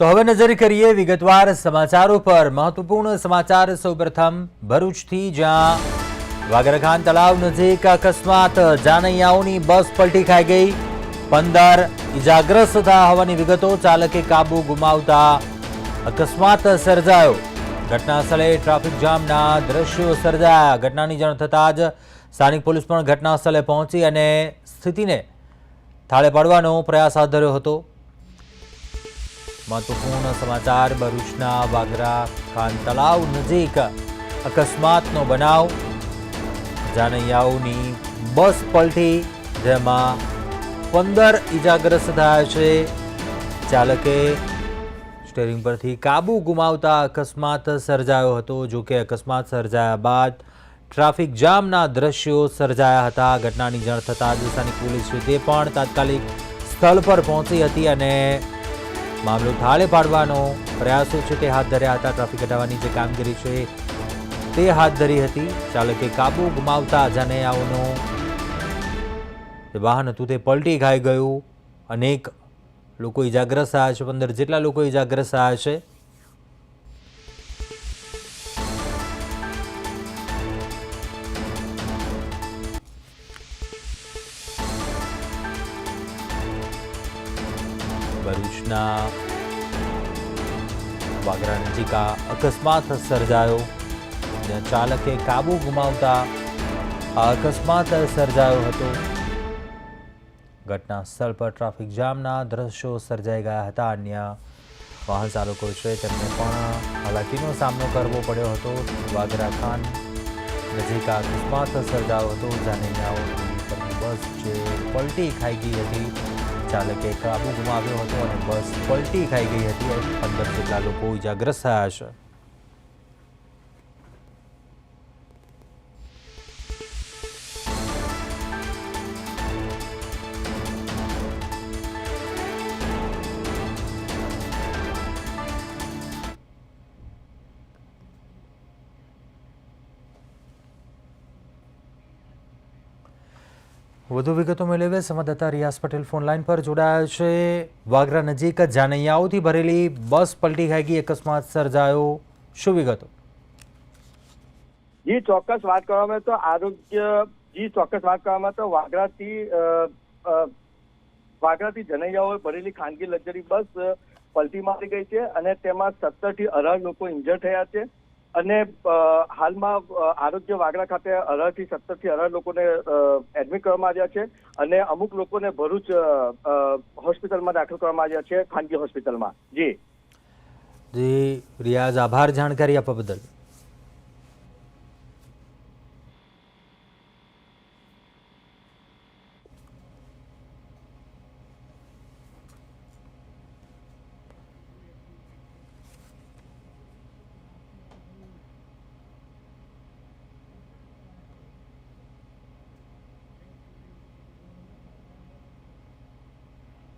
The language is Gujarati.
તો હવે નજર કરીએ વિગતવાર સમાચારો પર. મહત્વપૂર્ણ સમાચાર સૌપ્રથમ, ભરૂચથી જ્યાં વાગરખાન તળાવ નજીક અકસ્માત, જાનૈયાઓની બસ પલટી ખાઈ ગઈ. પંદર ઇજાગ્રસ્ત થયા હોવાની વિગતો ચાલકે કાબુ ગુમાવતા અકસ્માત સર્જાયો. ઘટના સ્થળે ટ્રાફિક જામના દ્રશ્યો સર્જાયા. ઘટનાની જાણ થતાં જ સ્થાનિક પોલીસ પણ ઘટના સ્થળે પહોંચી અને સ્થિતિને થાળે પાડવાનો પ્રયાસ હાથ ધર્યો હતો. મહત્વપૂર્ણ સમાચાર ભરૂચના વાગરા ખાન તળાવ નજીક અકસ્માતનો બનાવ. જાનૈયાઓની બસ પલટી, જેમાં પંદર ઇજાગ્રસ્ત થયા છે. ચાલકે સ્ટેરિંગ પરથી કાબુ ગુમાવતા અકસ્માત સર્જાયો હતો, જો કે અકસ્માત સર્જાયા બાદ ટ્રાફિક જામના દ્રશ્યો સર્જાયા હતા. ઘટનાની જાણ થતાં સ્થાનિક પોલીસ તે પણ તાત્કાલિક સ્થળ પર પહોંચી હતી અને મામલો થાળે પાડવાનો પ્રયાસો છે તે હાથ ધર્યા હતા. ટ્રાફિક હટાવવાની જે કામગીરી છે તે હાથ ધરી હતી. ચાલકે કાબુ ગુમાવતા જાનૈયાઓનો જે વાહન હતું તે પલટી ખાઈ ગયું. અનેક લોકો ઇજાગ્રસ્ત થયા છે. પંદર જેટલા લોકો ઇજાગ્રસ્ત થયા છે. ભરૂચના વાગરા નજીક આ અકસ્માત સર્જાયો. જ્યાં ચાલકે કાબુ ગુમાવતા આ અકસ્માત સર્જાયો હતો. ઘટના સ્થળ પર ટ્રાફિક જામના દ્રશ્યો સર્જાઈ ગયા હતા. અન્ય વાહન ચાલકો છે તેમને પણ હાલાકીનો સામનો કરવો પડ્યો હતો. વાગરા ખાન નજીક આ અકસ્માત સર્જાયો હતો. જાનૈયાઓની બસ જે પલટી ખાઈ ગઈ હતી. ચાલકે કાબુ ગુમાવ્યો હતો અને બસ પલટી ખાઈ ગઈ હતી. પંદર જેટલા લોકો ઇજાગ્રસ્ત થયા છે વધુ વિગતો મેળવે સંવાદદાતા રિયાઝ પટેલ ફોનલાઈન પર જોડાયા છે. વાગરા નજીક જાનૈયાઓથી ભરેલી બસ પલટી ખાઈ ગઈ. અકસ્માત સર્જાયો. શું વિગતો? જી, ચોક્કસ વાત કરવામાં તો આરોગ્ય, જી, ચોક્કસ વાત કરવામાં તો વાગરાથી વાગરાથી જનૈયાઓએ ભરેલી ખાનગી લક્ઝરી બસ પલટી મારી ગઈ છે અને તેમાં સત્તરથી અઢાર લોકો ઇન્જર થયા છે. અને હાલમાં આરોગ્ય વાગરા ખાતે અઢારથી સત્તરથી અઢાર લોકોને એડમિટ કરવામાં આવ્યા છે અને અમુક લોકોને ભરૂચ હોસ્પિટલમાં દાખલ કરવામાં આવ્યા છે, ખાનગી હોસ્પિટલમાં જી. જી, રિયાઝ, આભાર જાણકારી આપવા બદલ.